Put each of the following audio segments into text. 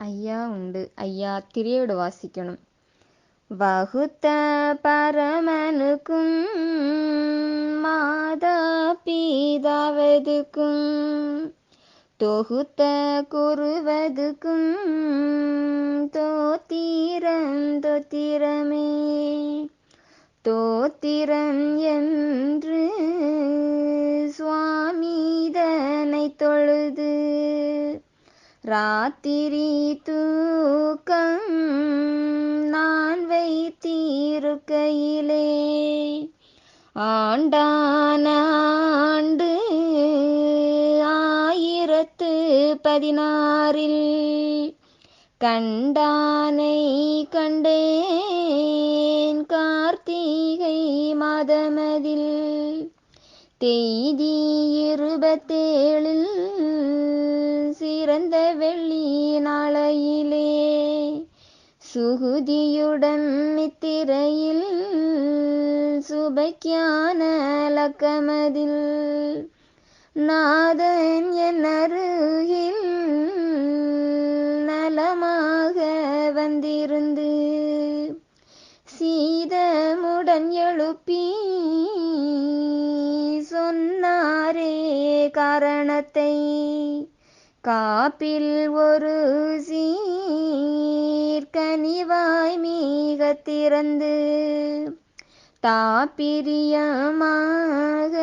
ஐயா உண்டு ஐயா திரையோடு வாசிக்கணும் வகுத்த பரமனுக்கும் மாதா பீதாவதுக்கும் தொகுத்த குருவதுக்கும் தோத்திரம் தோத்திரமே தோத்திரம் என்று சுவாமிதனை தொழுது ராத்திரி தூக்கம் நான் வைத்தீருக்கையிலே ஆண்டானாண்டு ஆயிரத்து பதினாறில் கண்டானை கண்டேன் கார்த்திகை மாதமதில். தேதி இருபத்தேழில் சிறந்த வெள்ளி நாளையிலே சுகுதியுடன் மித்திரையில் சுபக்கியான லக்கமதில் நாதன் என் அருகில் நலமாக வந்திருந்து சீதமுடன் எழுப்பி காரணத்தை காப்பில் ஒரு சீர்கனிவாய் மீக திறந்து தாப்பிரியமாக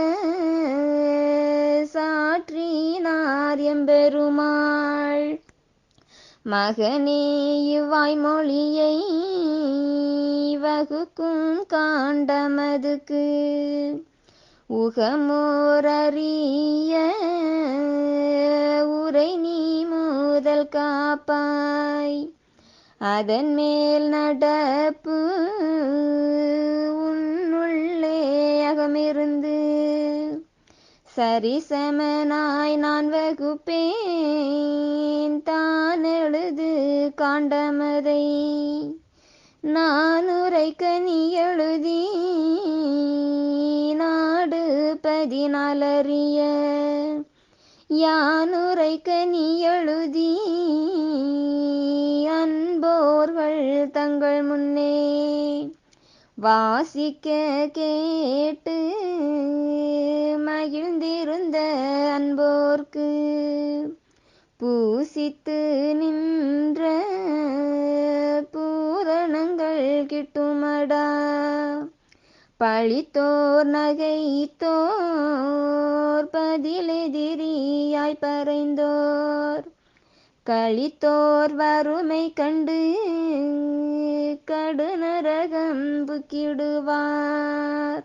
சாற்றினார் எம்பெருமாள். மகனே இவ்வாய்மொழியை வகுக்கும் காண்டமதுக்கு உகமோரறிய உரை நீ முதல் காப்பாய். அதன் மேல் நடப்பு உன்னுள்ளே அகமிருந்து. சரிசமனாய் நான் வகுப்பேன் தான் எழுது காண்டமதை. நான் உரைக்க நீ எழுதி மனதினாலறிய யான் நீ எழுதி அன்போர்கள் தங்கள் முன்னே வாசிக்க கேட்டு மகிழ்ந்திருந்த அன்போர்க்கு பூசித்து நின்ற பூரணங்கள் கிட்டுமடா. பழித்தோர் நகைத்தோர் பதிலெதிரியாய் பறைந்தோர். கழித்தோர் வறுமை கண்டு கடுநரகம் புக்கிடுவார்.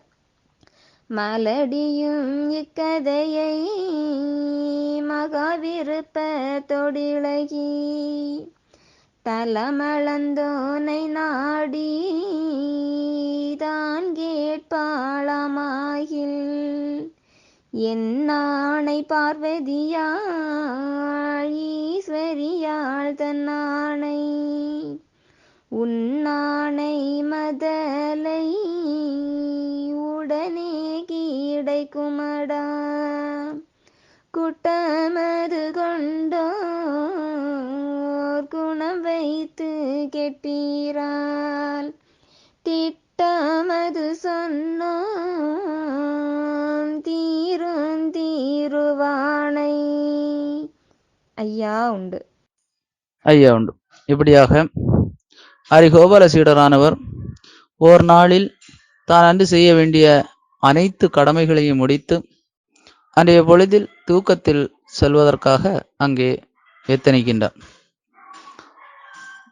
மலடியும் இக்கதையை மகாவிருப்ப தொடிழகி தலமளந்தோனை நாடி தான்கே தான் கேட்பாளமாகில் என்னானை பார்வதியாள் ஈஸ்வரியாள் தன்னானை உன்னானை மதலை உடனே கீடை குமடா குட்டமது கொண்டோர் குணம் வைத்து கெட்டீரால். திட்டமது தீரும் தீருவானை. ஐயா உண்டு. ஐயா உண்டு. இப்படியாக ஹரிகோபால சீடரானவர் ஓர் நாளில் தான் அன்று செய்ய வேண்டிய அனைத்து கடமைகளையும் முடித்து அன்றைய பொழுதில் தூக்கத்தில் செல்வதற்காக அங்கே எத்தனிக்கின்றார்.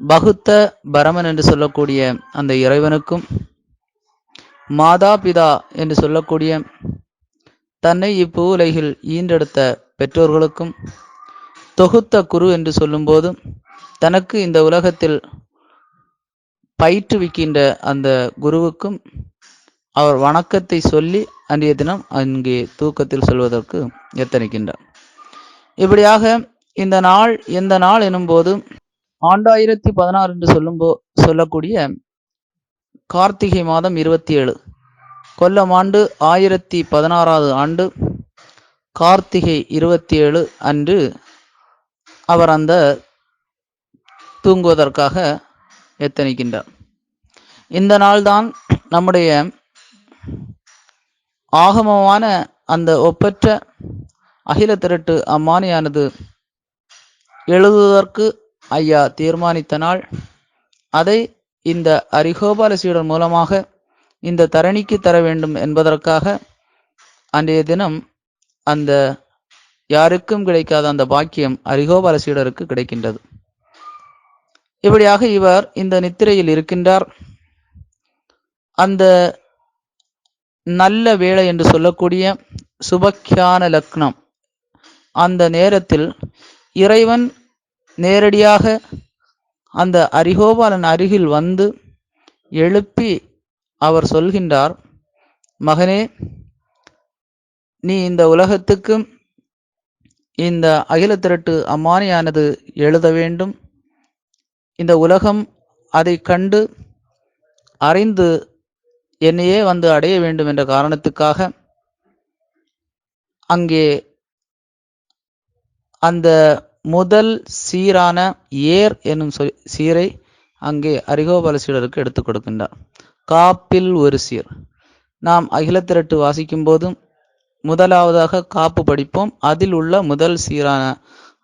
பகுத்த பரமன் என்று சொல்லக்கூடிய அந்த இறைவனுக்கும் மாதா பிதா என்று சொல்லக்கூடிய தன்னை இப்பூ உலகில் ஈன்றெடுத்த பெற்றோர்களுக்கும் தொகுத்த குரு என்று சொல்லும்போது தனக்கு இந்த உலகத்தில் பயிற்றுவிக்கின்ற அந்த குருவுக்கும் அவர் வணக்கத்தை சொல்லி அன்றைய தினம் அங்கே தூக்கத்தில் சொல்வதற்கு எத்தனிக்கின்றார். இப்படியாக இந்த நாள் எந்த நாள் எனும்போது ஆண்டாயிரத்தி பதினாறு என்று சொல்லும்போ சொல்லக்கூடிய கார்த்திகை மாதம் இருபத்தி ஏழு கொல்லம் ஆண்டு ஆயிரத்தி பதினாறாவது ஆண்டு கார்த்திகை இருபத்தி ஏழு அன்று அவர் அந்த தூங்குவதற்காக எத்தனிக்கின்றார். இந்த நாள்தான் நம்முடைய ஆகமமான அந்த ஒப்பற்ற அகில திரட்டு அம்மானியானது எழுதுவதற்கு ஐயா தீர்மானித்த நாள். அதை இந்த அரிகோபால சீடர் மூலமாக இந்த தரணிக்கு தர வேண்டும் என்பதற்காக அன்றைய தினம் அந்த யாருக்கும் கிடைக்காத அந்த பாக்கியம் அரிகோபால சீடருக்கு கிடைக்கின்றது. இப்படியாக இவர் இந்த நித்திரையில் இருக்கின்றார். அந்த நல்ல வேளை என்று சொல்லக்கூடிய சுபக்கியான லக்னம். அந்த நேரத்தில் இறைவன் நேரடியாக அந்த அரிகோபாலன் அருகில் வந்து எழுப்பி அவர் சொல்கின்றார் மகனே நீ இந்த உலகத்துக்கு இந்த அகில திரட்டு அம்மானியானது எழுத வேண்டும். இந்த உலகம் அதை கண்டு அறிந்து என்னையே வந்து அடைய வேண்டும் என்ற காரணத்துக்காக அங்கே அந்த முதல் சீரான ஏர் என்னும் சொல் சீரை அங்கே அரிகோபால சீடருக்கு எடுத்துக் கொடுக்கின்றார். காப்பில் ஒரு சீர். நாம் அகில திரட்டு வாசிக்கும் போதும் முதலாவதாக காப்பு படிப்போம். அதில் உள்ள முதல் சீரான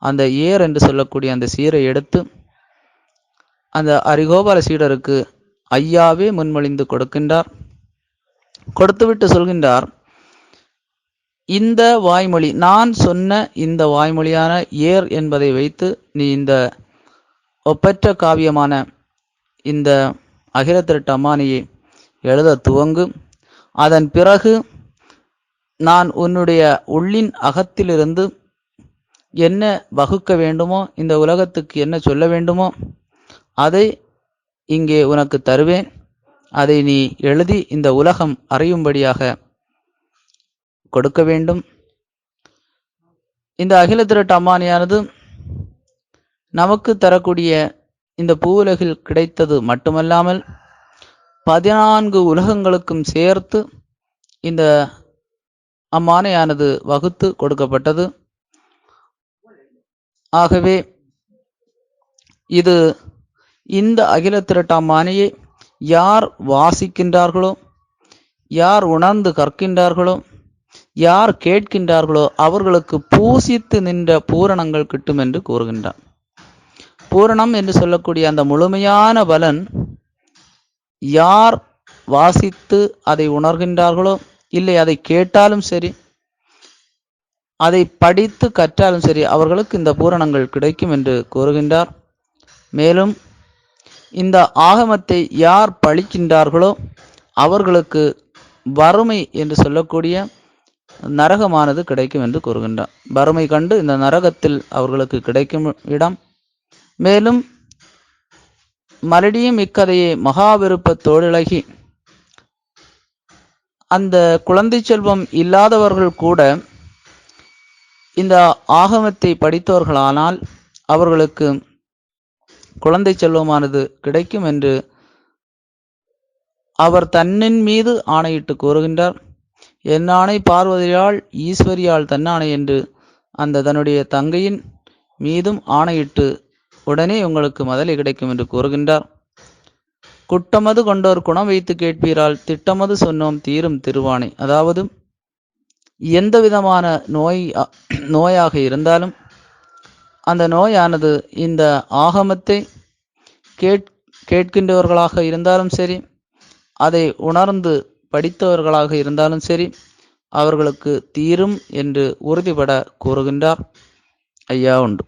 அந்த ஏர் என்று சொல்லக்கூடிய அந்த சீரை எடுத்து அந்த அரிகோபால சீடருக்கு ஐயாவே முன்மொழிந்து கொடுக்கின்றார். கொடுத்துவிட்டு சொல்கின்றார் இந்த வாய்மொழி நான் சொன்ன இந்த வாய்மொழியான ஏர் என்பதை வைத்து நீ இந்த ஒப்பற்ற காவியமான இந்த அகிலத்திரட்டு அம்மானியை எழுத துவங்கு. அதன் பிறகு நான் உன்னுடைய உள்ளின் அகத்திலிருந்து என்ன வகுக்க வேண்டுமோ இந்த உலகத்துக்கு என்ன சொல்ல வேண்டுமோ அதை இங்கே உனக்கு தருவேன். அதை நீ எழுதி இந்த உலகம் அறியும்படியாக கொடுக்க வேண்டும். இந்த அகில திரட்டு அம்மானியானது நமக்கு தரக்கூடிய இந்த பூவுலகில் கிடைத்தது மட்டுமல்லாமல் பதினான்கு உலகங்களுக்கும் சேர்த்து இந்த அம்மானையானது வகுத்து கொடுக்கப்பட்டது. ஆகவே இது இந்த அகில திரட்டாம் மானையை யார் வாசிக்கின்றார்களோ யார் உணர்ந்து கற்கின்றார்களோ யார் கேட்கின்றார்களோ அவர்களுக்கு பூசித்து நின்ற பூரணங்கள் கிட்டும் என்று கூறுகின்றார் பூரணம் என்று சொல்லக்கூடிய அந்த முழுமையான பலன் யார் வாசித்து அதை உணர்கின்றார்களோ இல்லை அதை கேட்டாலும் சரி அதை படித்து கற்றாலும் சரி அவர்களுக்கு இந்த பூரணங்கள் கிடைக்கும் என்று கூறுகின்றார். மேலும் இந்த ஆகமத்தை யார் பழிக்கின்றார்களோ அவர்களுக்கு வறுமை என்று சொல்லக்கூடிய நரகமானது கிடைக்கும் என்று கூறுகின்றார் வறுமை கண்டு இந்த நரகத்தில் அவர்களுக்கு கிடைக்கும் இடம். மேலும் மறுபடியும் இக்கதையை மகாவிருப்பத்தோடிழகி அந்த குழந்தை செல்வம் இல்லாதவர்கள் கூட இந்த ஆகமத்தை படித்தவர்களானால் அவர்களுக்கு குழந்தை செல்வமானது கிடைக்கும் என்று அவர் தன்னின் மீது ஆணையிட்டு கூறுகின்றார். என் ஆணை பார்வதியால் ஈஸ்வரியால் தன்னானை என்று அந்த தன்னுடைய தங்கையின் மீதும் ஆணையிட்டு உடனே உங்களுக்கு மதலை கிடைக்கும் என்று கூறுகின்றார். குட்டமது கொண்டோர் குணம் வைத்து கேட்பீரால் திட்டமது சொன்னோம் தீரும் திருவானை. அதாவது எந்த விதமான நோய் நோயாக இருந்தாலும் அந்த நோயானது இந்த ஆகமத்தை கேட் கேட்கின்றவர்களாக இருந்தாலும் சரி அதை உணர்ந்து படித்தவர்களாக இருந்தாலும் சரி அவர்களுக்கு தீரும் என்று உறுதிபட கூறுகின்றார். ஐயா உண்டு.